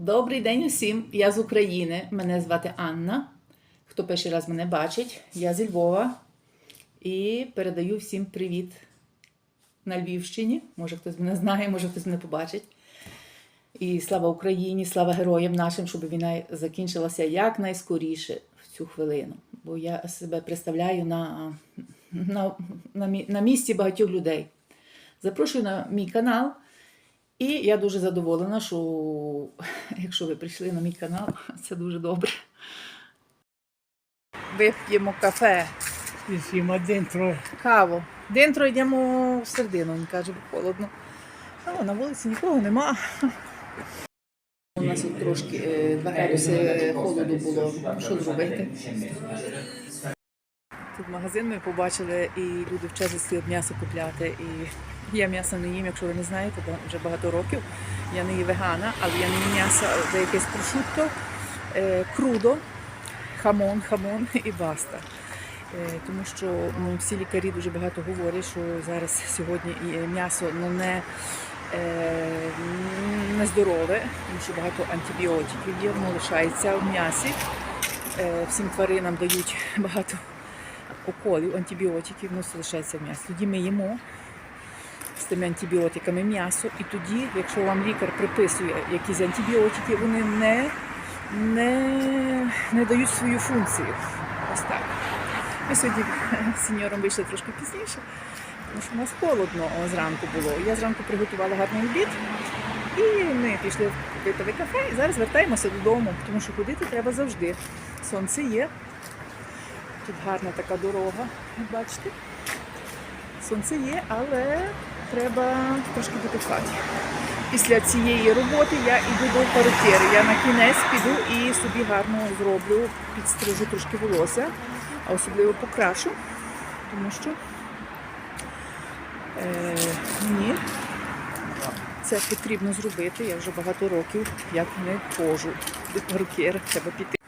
Добрий день усім! Я з України. Мене звати Анна. Хто перший раз мене бачить, я зі Львова і передаю всім привіт на Львівщині. Може хтось мене знає, може хтось мене побачить. І слава Україні, слава героям нашим, щоб війна закінчилася якнайскоріше в цю хвилину. Бо я себе представляю на, на, на, на місці багатьох людей. Запрошую на мій канал. І я дуже задоволена, що якщо ви прийшли на мій канал, це дуже добре. Вип'ємо кафе, ma dentro каву. Дентро йдемо всередину, він каже, бо холодно. А на вулиці нікого нема. У нас тут трошки е, 2 градуси холоду було. Що зробити? Тут магазин ми побачили, і люди в черзі стоять м'ясо купляти. І я м'ясо не їм, якщо ви не знаєте, вже багато років. Я не є вегана, але я не їм м'ясо, де якесь прошутто, е, крудо, хамон, хамон і баста. Е, Тому що ну, всі лікарі дуже багато говорять, що зараз сьогодні м'ясо ну, не, е, не здорове, тому що багато антибіотиків є, воно лишається в м'ясі. Всім тваринам дають багато уколів, антибіотиків, воно лишається в м'ясі. Тоді ми їмо з тими антибіотиками м'ясо, і тоді, якщо вам лікар приписує якісь антибіотики, вони не, не, не дають свою функцію. Ось так. Ми сьогодні з сеньором вийшли трошки пізніше, тому що у нас холодно зранку було. Я зранку приготувала гарний обід, і ми пішли випили кафе і зараз вертаємося додому, тому що ходити треба завжди. Сонце є. Тут гарна така дорога, бачите. Сонце є, але треба трошки бути. Після цієї роботи я йду до парикери. Я на кінець піду і собі гарно зроблю, підстрижу трошки волосся, а особливо покрашу, тому що е, мені це потрібно зробити. Я вже багато років як не ходжу до парикери, треба піти.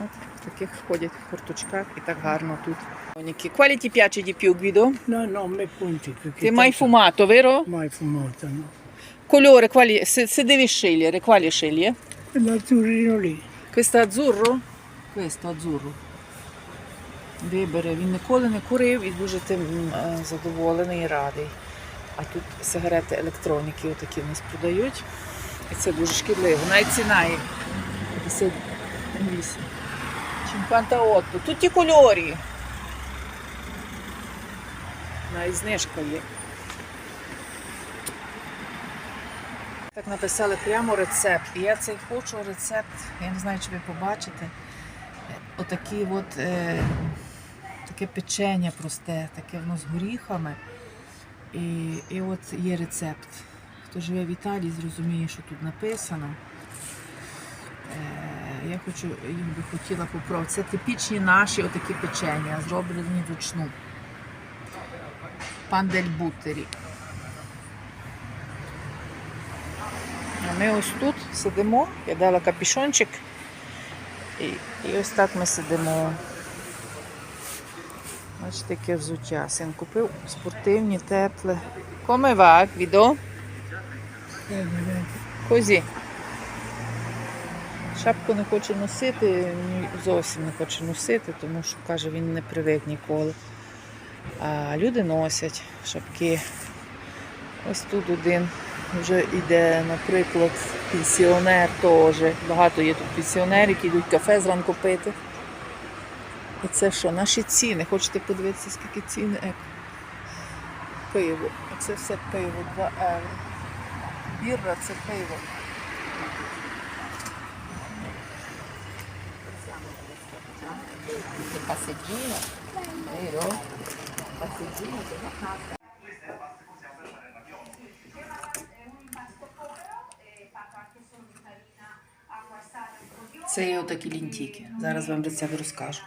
От в таких ходять в курточках і так гарно тут. Quali ti piace di più, Guido? no, no, me punti. Ti mai fumato, vero? Mai fumato, no. Colore, quali, se, se devi scegliere, quali scegli? L'azzurrino lì. Questo azzurro? Questo azzurro. Вибере, він ніколи не курив і дуже тим е, задоволений і радий. А тут сигарети електроніки отакі в нас продають. І це дуже шкідливо. Навіть ціна є 58. 58. Тут ті кольорі. Навіть знижка є. Так написали прямо рецепт. І я цей хочу рецепт. Я не знаю, чи ви побачите. Отакі от, е, таке печення просте, таке воно з горіхами. І, і от є рецепт. Хто живе в Італії, зрозуміє, що тут написано. Е, я хочу, їм би хотіла попробувати. Це типічні наші отакі печення, зроблені вручну. Пандель бутері. А ми ось тут сидимо, я дала капішончик. І, і ось так ми сидимо. Бачите, яке взуття. Син купив спортивні, тепле. Guido? Eh, eh, Козі. Шапку не хоче носити, зовсім не хоче носити, тому що каже, він не привик ніколи. А люди носять шапки. Ось тут один вже йде, наприклад, пенсіонер теж. Багато є тут пенсіонерів, які йдуть кафе зранку пити. І це що? Наші ціни. Хочете подивитися, скільки ціни? Пиво. Оце все пиво, 2 євро. Бірра це пиво. Passeggino, vero? Passeggino, Це є отакі лінтіки. Зараз вам рецепт розкажу.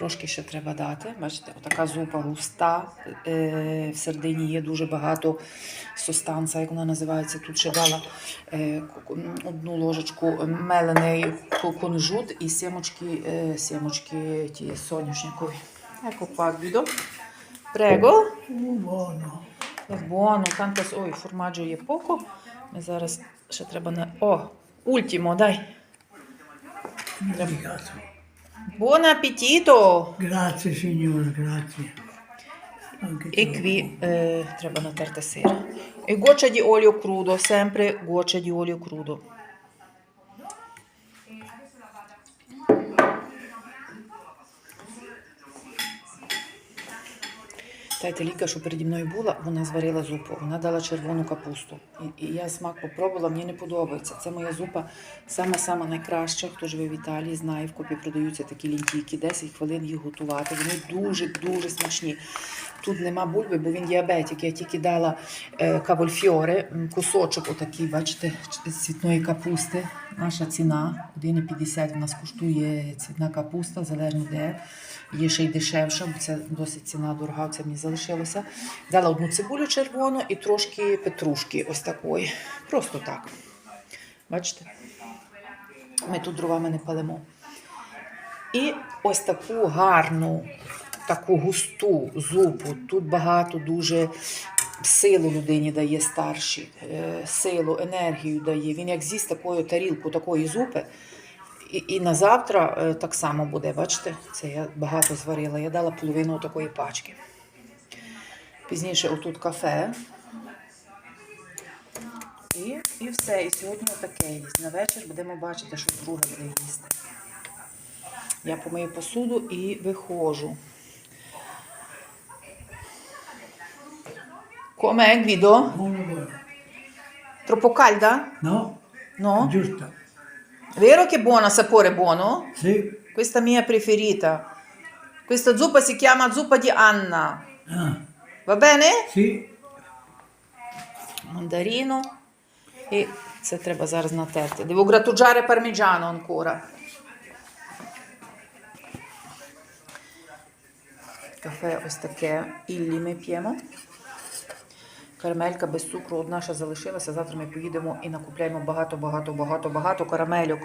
Трошки ще треба дати. Бачите, отака зупа густа. Е, всередині є дуже багато состанца, як вона називається. Тут ще дала е, одну ложечку мелений кунжут і сімочки, е, сімочки ті соняшникові. Ecco qua, Guido. Prego. buono. Buono, tanto с- ой, формаджо є поко. Ми зараз ще треба на. О, ультімо, дай. Obrigado. Buon appetito! Grazie signora, grazie. Anche e qui eh, treba una tartasera. E goccia di olio crudo, sempre goccia di olio crudo. Та ліка, що переді мною була, вона зварила зупу. Вона дала червону капусту. І, і я смак попробувала, мені не подобається. Це моя зупа сама-сама найкраща. Хто живе в Італії, знає, в копі продаються такі лінтійки. 10 хвилин їх готувати. Вони дуже-дуже смачні. Тут нема бульби, бо він діабетик. Я тільки дала е, кавольфьоре, кусочок отакий, бачите, цвітної капусти. Наша ціна 1,50 в нас коштує цвітна капуста, залежно де. Є ще й дешевша, бо це досить ціна дорога, це мені залишилося. Дала одну цибулю червону і трошки петрушки ось такої. Просто так. Бачите? Ми тут дровами не палимо. І ось таку гарну, таку густу зупу. Тут багато дуже силу людині дає старші, е, силу, енергію дає. Він як з'їсть такою тарілку такої зупи. І, і на завтра е, так само буде, бачите? Це я багато зварила. Я дала половину такої пачки. Пізніше отут кафе. І, і все. І сьогодні таке їсть. На вечір будемо бачити, що друге буде їсти. Я помию посуду і виходжу. Com'è Guido? Buono, buono. Troppo calda? No? No? Giusta. Vero che buona, sapore buono? Sì. Questa mia preferita. Questa zuppa si chiama zuppa di Anna. Ah, Va bene? sì. Мандаріно. І це треба зараз натерти. Devo grattugiare parmigiano ancora. Кафе ось таке Іллі ми п'ємо. Карамелька без цукру одна ще залишилася. Завтра ми поїдемо і накупляємо багато, багато, багато, багато карамельок.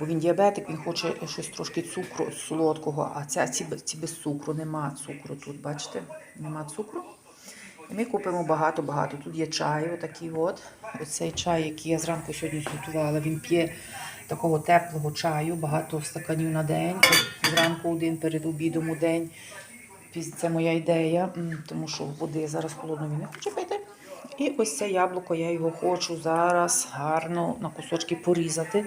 Бо він діабетик, він хоче щось трошки цукру солодкого, а ця, ці, ці без цукру, нема цукру тут, бачите? Нема цукру. І ми купимо багато-багато. Тут є чай, отакий от. Оцей чай, який я зранку сьогодні зготувала, він п'є такого теплого чаю, багато стаканів на день. Зранку один перед обідом у день. Це моя ідея, тому що води зараз холодно він не хоче пити. І ось це яблуко, я його хочу зараз гарно на кусочки порізати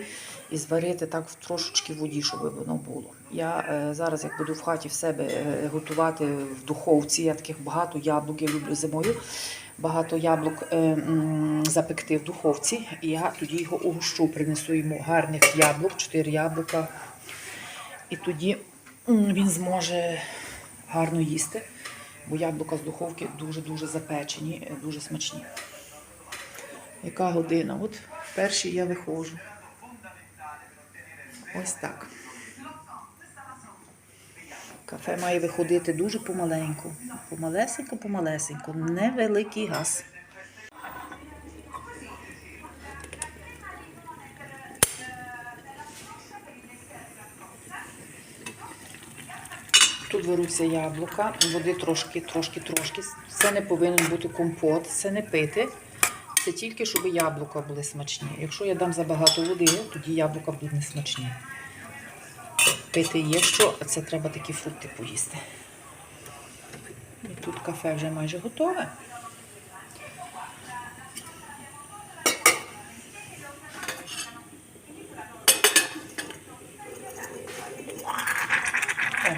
і зварити так в трошечки воді, щоб воно було. Я е, зараз, як буду в хаті в себе е, готувати в духовці, я таких багато яблук, я люблю зимою. Багато яблук е, м, запекти в духовці, і я тоді його угощу, принесу йому гарних яблук, 4 яблука. І тоді він зможе гарно їсти, бо яблука з духовки дуже-дуже запечені, е, дуже смачні. Яка година? От першій я виходжу. Ось так. Кафе має виходити дуже помаленьку. Помалесенько, помалесенько. Невеликий газ. Беруться яблука, води трошки, трошки, трошки. Це не повинен бути компот, це не пити. Це тільки, щоб яблука були смачні. Якщо я дам забагато води, тоді яблука будуть не смачні. Пити є що, а це треба такі фрукти поїсти. І тут кафе вже майже готове. О,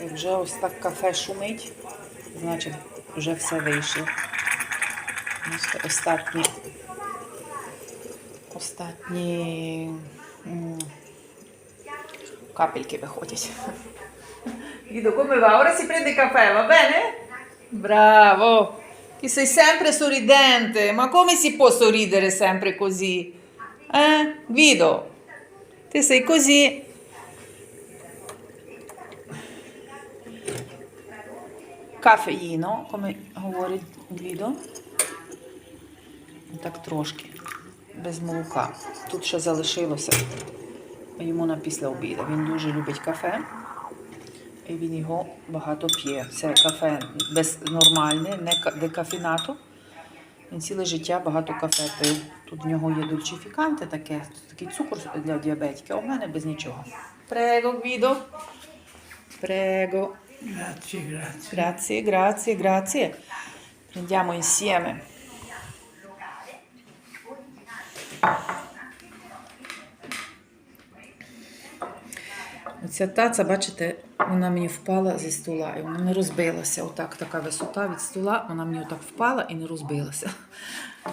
як вже ось так кафе шумить, значить вже все вийшло. Бачите, Останні, останні капельки виходять. Guido, come va? Ora si prende caffè, va bene? Bravo! Che sei sempre sorridente, ma come si può sorridere sempre così? Eh? Guido, te sei così. Кафеїно, come говорить Гвідо. Так трошки, без молока. Тут ще залишилося йому на після обіду. Він дуже любить кафе. І він його багато п'є. Це кафе без нормальне, не ка- декафінато. Він ціле життя багато кафе пив. Тут в нього є дульчифіканти, таке, такий цукор для діабетиків, а в мене без нічого. Прего, Гвідо. Прего. Grazie, grazie. Grazie, grazie, grazie. Prendiamo insieme. Оця таця, бачите, вона мені впала зі стола і вона не розбилася. Отак така висота від стола, вона мені отак впала і не розбилася.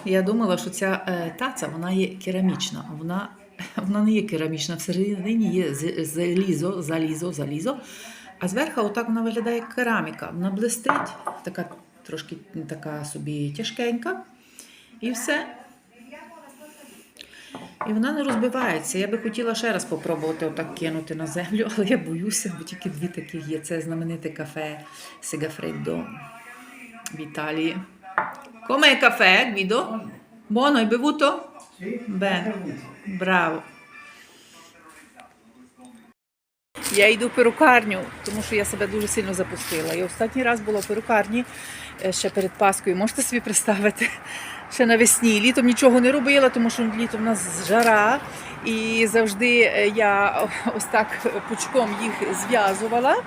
Я думала, що ця е, таця вона є керамічна, вона, вона не є керамічна. Всередині є залізо, залізо, залізо. А зверху отак вона виглядає як кераміка. Вона блистить, така трошки така собі тяжкенька. І все. І вона не розбивається. Я би хотіла ще раз спробувати отак кинути на землю, але я боюся, бо тільки дві таких є. Це знамените кафе Сегафреддо в Італії. Come кафе, Гвідо? Buono, hai bevuto? Bene, bravo. Я йду в перукарню, тому що я себе дуже сильно запустила. Я останній раз була в перукарні е, ще перед Паскою. Можете собі представити? Ще навесні. Літом нічого не робила, тому що літом у нас жара. І завжди е, я ось так пучком їх зв'язувала.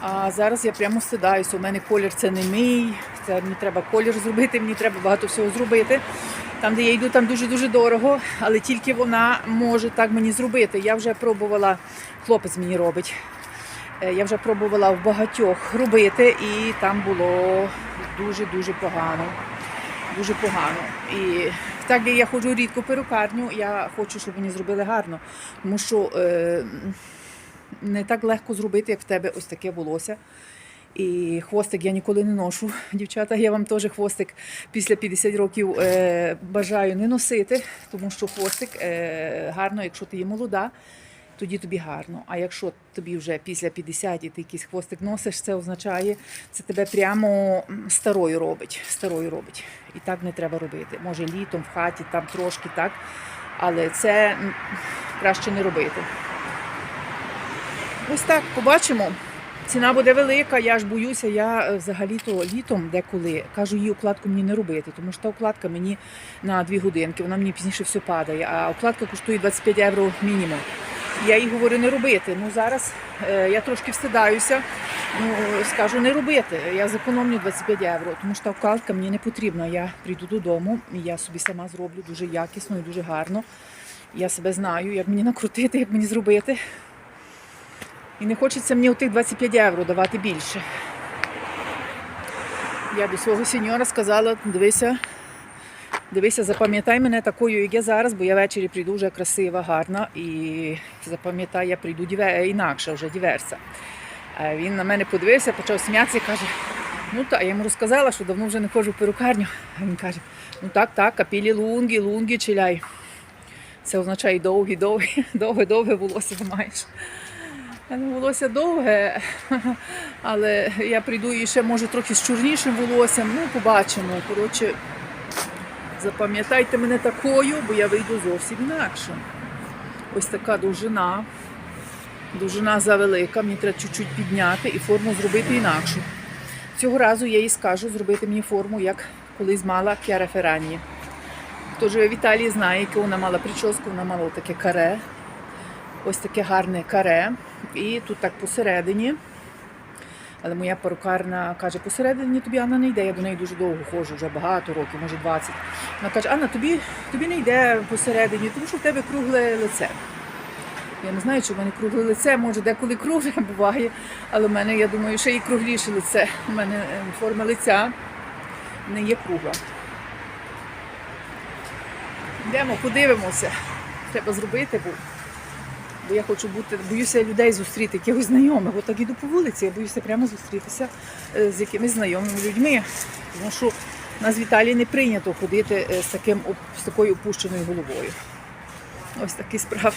А зараз я прямо стидаюся. У мене колір це не мій. Це мені треба колір зробити, мені треба багато всього зробити. Там, де я йду, там дуже-дуже дорого, але тільки вона може так мені зробити. Я вже пробувала, хлопець мені робить. Е, Я вже пробувала в багатьох робити, і там було дуже-дуже погано. Дуже погано. І так як я ходжу рідко в перукарню, я хочу, щоб мені зробили гарно. Тому що е, не так легко зробити, як в тебе ось таке волосся. І хвостик я ніколи не ношу. Дівчата, я вам теж хвостик після 50 років е, бажаю не носити, тому що хвостик е, гарно, якщо ти є молода, тоді тобі гарно. А якщо тобі вже після 50 і ти якийсь хвостик носиш, це означає, це тебе прямо старою робить. Старою робить. І так не треба робити. Може літом в хаті, там трошки так, але це краще не робити. Ось так побачимо. Ціна буде велика, я ж боюся, я е, взагалі-то літом деколи кажу, її укладку мені не робити, тому що та укладка мені на дві годинки, вона мені пізніше все падає, а укладка коштує 25 євро мінімум. Я їй говорю не робити. Ну зараз е, я трошки встидаюся, ну скажу не робити. Я зекономлю 25 євро, тому що та укладка мені не потрібна. Я прийду додому я собі сама зроблю дуже якісно і дуже гарно. Я себе знаю, як мені накрутити, як мені зробити. І не хочеться мені отих 25 євро давати більше. Я до свого сеньора сказала, дивися, дивися, запам'ятай мене такою, як я зараз, бо я ввечері прийду вже красива, гарна, і запам'ятай, я прийду діве... інакше, вже діверса. Він на мене подивився, почав сміятися і каже, ну так, я йому розказала, що давно вже не ходжу в перукарню. А він каже, ну так, так, капілі лунгі, лунгі, чиляй. Це означає довгі, довгі, довге, довге волосся маєш. У мене волосся довге, але я прийду і ще може трохи з чорнішим волоссям. Ну, побачимо. Коротше, запам'ятайте мене такою, бо я вийду зовсім інакше. Ось така довжина. Довжина завелика, мені треба чуть-чуть підняти і форму зробити інакшу. Цього разу я їй скажу зробити мені форму, як колись мала Кіара Феррані. Хто живе в знає, яку вона мала прическу, вона мала таке каре. Ось таке гарне каре. І тут так посередині. Але моя перукарна каже, посередині тобі Анна не йде. Я до неї дуже довго ходжу, вже багато років, може 20. Вона каже, Анна, тобі, тобі не йде посередині, тому що в тебе кругле лице. Я не знаю, чи в мене кругле лице, може деколи кругле буває, але в мене, я думаю, ще і кругліше лице. У мене е, форма лиця не є кругла. Йдемо, подивимося. Треба зробити, бо, бо я хочу бути, боюся людей зустріти, якихось знайомих. От так іду по вулиці, я боюся прямо зустрітися е, з якимись знайомими людьми. Тому що нас в Італії не прийнято ходити е, з, таким, з такою опущеною головою. Ось такі справи.